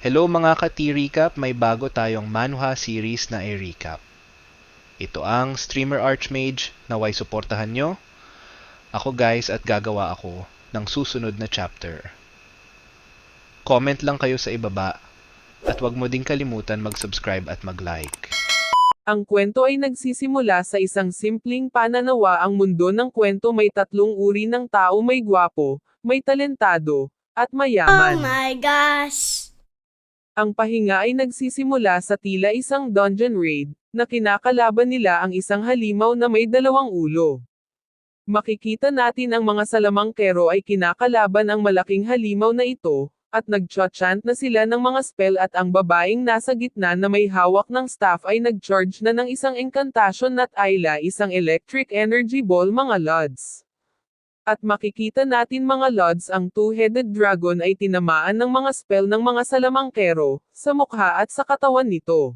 Hello mga ka-T-Recap, may bago tayong Manhwa series na i-recap. Ito ang Streamer Archmage, naway suportahan nyo. Ako guys at gagawa ako ng susunod na chapter. Comment lang kayo sa ibaba at wag mo ding kalimutan mag-subscribe at mag-like. Ang kwento ay nagsisimula sa isang simpleng pananawa ang mundo ng kwento may tatlong uri ng tao may gwapo, may talentado, at Oh mayaman. my gosh! Ang pahinga ay nagsisimula sa tila isang dungeon raid, na kinakalaban nila ang isang halimaw na may dalawang ulo. Makikita natin ang mga salamangkero ay kinakalaban ang malaking halimaw na ito, at nag-chant na sila ng mga spell at ang babaeng nasa gitna na may hawak ng staff ay nag-charge na ng isang incantation at Ayla isang electric energy ball mga lods. At makikita natin mga lods ang two-headed dragon ay tinamaan ng mga spell ng mga salamangkero, sa mukha at sa katawan nito.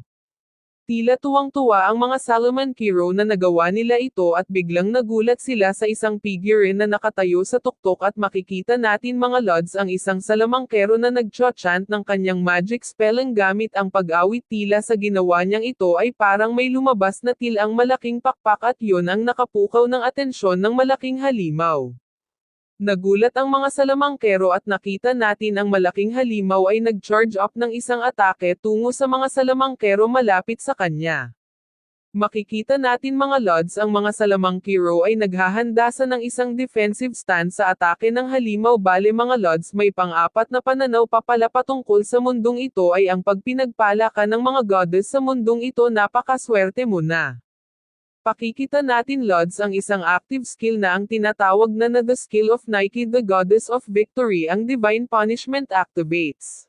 Tila tuwang-tuwa ang mga Salomon Kiro na nagawa nila ito at biglang nagulat sila sa isang figurine na nakatayo sa tuktok at makikita natin mga lods ang isang salamangkero na nag-chant ng kanyang magic spell ang gamit ang pag-awit tila sa ginawa niyang ito ay parang may lumabas na tilang malaking pakpak at yun ang nakapukaw ng atensyon ng malaking halimaw. Nagulat ang mga salamangkero at nakita natin ang malaking halimaw ay nag-charge up ng isang atake tungo sa mga salamangkero malapit sa kanya. Makikita natin mga lods ang mga salamangkero ay naghahanda sa ng isang defensive stand sa atake ng halimaw bale mga lods may pang-apat na pananaw papala patungkol sa mundong ito ay ang pagpinagpala ka ng mga goddess sa mundong ito napakaswerte mo na. Pakikita natin Lods ang isang active skill na ang tinatawag na na the skill of Nike the Goddess of Victory ang Divine Punishment activates.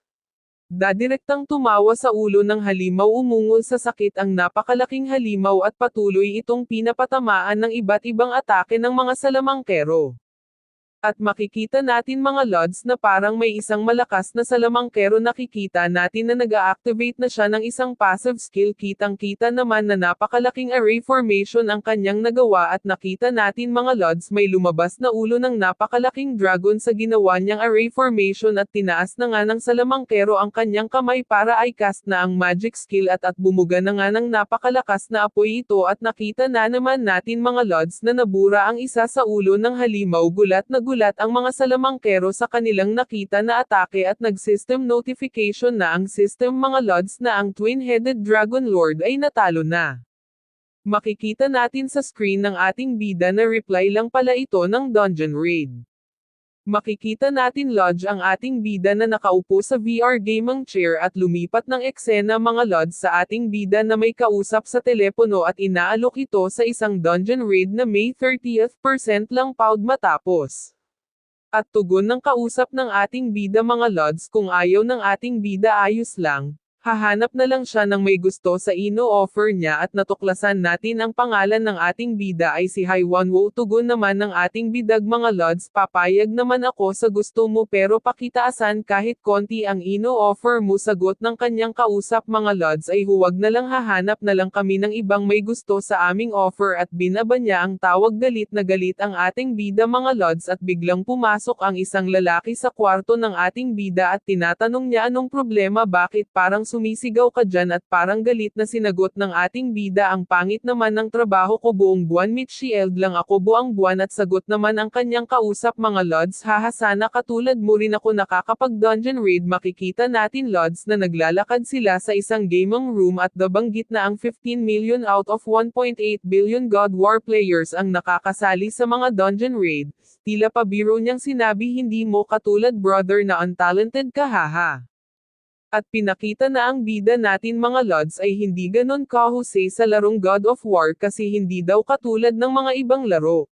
Dadirektang tumawa sa ulo ng halimaw umungol sa sakit ang napakalaking halimaw at patuloy itong pinapatamaan ng iba't ibang atake ng mga salamangkero. At makikita natin mga lods na parang may isang malakas na salamangkero nakikita natin na nag-a-activate na siya ng isang passive skill. Kitang-kita naman na napakalaking array formation ang kanyang nagawa at nakita natin mga lods may lumabas na ulo ng napakalaking dragon sa ginawa niyang array formation at tinaas na nga ng salamangkero ang kanyang kamay para ay cast na ang magic skill at at bumuga na nga ng napakalakas na apoy ito at nakita na naman natin mga lods na nabura ang isa sa ulo ng halimaw gulat na gulat ang mga salamangkero sa kanilang nakita na atake at nag-system notification na ang system mga lods na ang twin-headed dragon lord ay natalo na. Makikita natin sa screen ng ating bida na reply lang pala ito ng dungeon raid. Makikita natin lodge ang ating bida na nakaupo sa VR gaming chair at lumipat ng eksena mga lods sa ating bida na may kausap sa telepono at inaalok ito sa isang dungeon raid na May 30th percent lang paud matapos. At tugon ng kausap ng ating bida mga lods kung ayaw ng ating bida ayos lang, hahanap na lang siya ng may gusto sa ino-offer niya at natuklasan natin ang pangalan ng ating bida ay si Haiwan Wo. Tugon naman ng ating bidag mga lods papayag naman ako sa gusto mo pero pakitaasan kahit konti ang ino-offer mo sagot ng kanyang kausap. Mga lods ay huwag na lang hahanap na lang kami ng ibang may gusto sa aming offer at binaba niya ang tawag galit na galit ang ating bida mga lods at biglang pumasok ang isang lalaki sa kwarto ng ating bida at tinatanong niya anong problema? Bakit parang sumisigaw ka dyan at parang galit na sinagot ng ating bida ang pangit naman ng trabaho ko buong buwan mit shield lang ako buang buwan at sagot naman ang kanyang kausap mga lods haha sana katulad mo rin ako nakakapag dungeon raid makikita natin lods na naglalakad sila sa isang gaming room at nabanggit na ang 15 million out of 1.8 billion God War players ang nakakasali sa mga dungeon raid, tila pa biro niyang sinabi hindi mo katulad brother na untalented ka haha. At pinakita na ang bida natin mga lods ay hindi ganon kahusay sa larong God of War kasi hindi daw katulad ng mga ibang laro.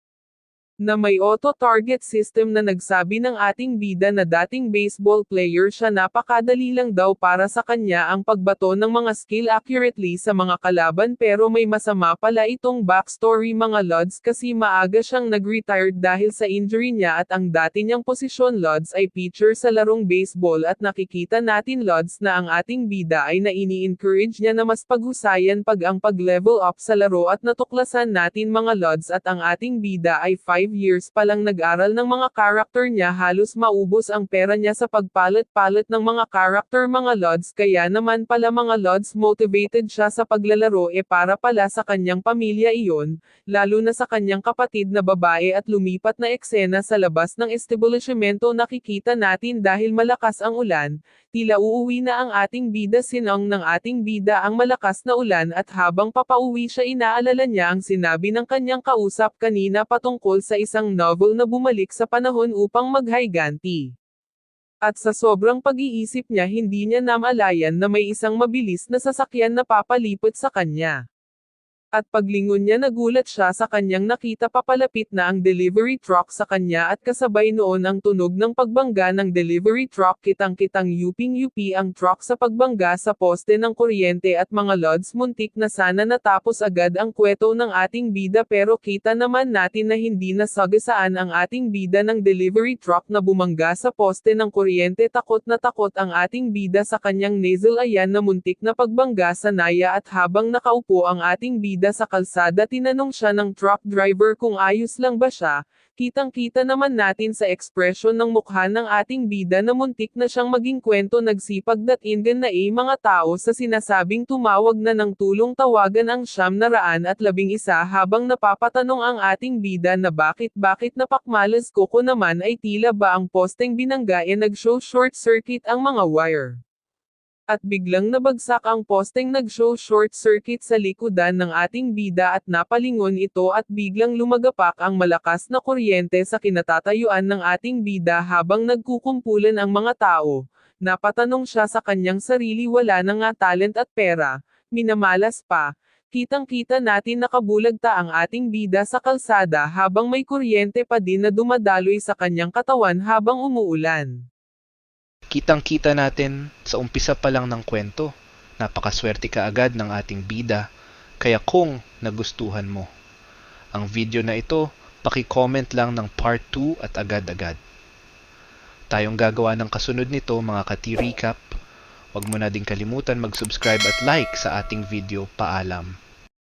Na may auto-target system na nagsabi ng ating bida na dating baseball player siya napakadali lang daw para sa kanya ang pagbato ng mga skill accurately sa mga kalaban. Pero may masama pala itong backstory mga lods kasi maaga siyang nag-retired dahil sa injury niya at ang dati niyang posisyon lods ay pitcher sa larong baseball. At nakikita natin lods na ang ating bida ay na ini-encourage niya na mas paghusayan pag ang pag-level up sa laro. At natuklasan natin mga lods at ang ating bida ay 5 years pa lang nag-aral ng mga karakter niya halos maubos ang pera niya sa pagpalit-palit ng mga karakter mga lods. Kaya naman pala mga lods motivated siya sa paglalaro. E para pala sa kanyang pamilya iyon, lalo na sa kanyang kapatid na babae at lumipat na eksena sa labas ng establishmento. Nakikita natin dahil malakas ang ulan, tila uuwi na ang ating bida. Sinong ng ating bida ang malakas na ulan at habang papauwi siya inaalala niya ang sinabi ng kanyang kausap kanina patungkol sa isang novel na bumalik sa panahon upang maghayganti. At sa sobrang pag-iisip niya hindi niya namalayan na may isang mabilis na sasakyan na papalipot sa kanya. At paglingon niya nagulat siya sa kanyang nakita papalapit na ang delivery truck sa kanya at kasabay noon ang tunog ng pagbangga ng delivery truck. Kitang-kitang yuping-yupi ang truck sa pagbangga sa poste ng kuryente at mga lods. Muntik na sana natapos agad ang kweto ng ating bida pero kita naman natin na hindi nasagasaan ang ating bida ng delivery truck na bumangga sa poste ng kuryente. Takot na takot ang ating bida sa kanyang nasal ayan na muntik na pagbangga sa naya at habang nakaupo ang ating bida sa kalsada tinanong siya ng truck driver kung ayos lang ba siya, kitang-kita naman natin sa ekspresyon ng mukha ng ating bida na muntik na siyang maging kwento nagsipag datingan na eh mga tao sa sinasabing tumawag na ng tulong tawagan ang siyam na raan at labing isa habang napapatanong ang ating bida na bakit bakit napakmalas ko ko naman ay tila ba ang posteng binangga e nag-show short circuit ang mga wire. At biglang nabagsak ang posteng nag-show short circuit sa likodan ng ating bida at napalingon ito at biglang lumagapak ang malakas na kuryente sa kinatatayuan ng ating bida habang nagkukumpulan ang mga tao. Napatanong siya sa kanyang sarili wala na nga talent at pera, minamalas pa, kitang-kita natin nakabulagta ang ating bida sa kalsada habang may kuryente pa din na dumadaloy sa kanyang katawan habang umuulan. Kitang-kita natin sa umpisa pa lang ng kwento, napakaswerte ka agad ng ating bida, kaya kung nagustuhan mo ang video na ito, paki-comment lang ng part 2 at agad-agad. Tayong gagawa ng kasunod nito mga ka-T-Recap. Huwag mo na din kalimutan mag-subscribe at like sa ating video. Paalam.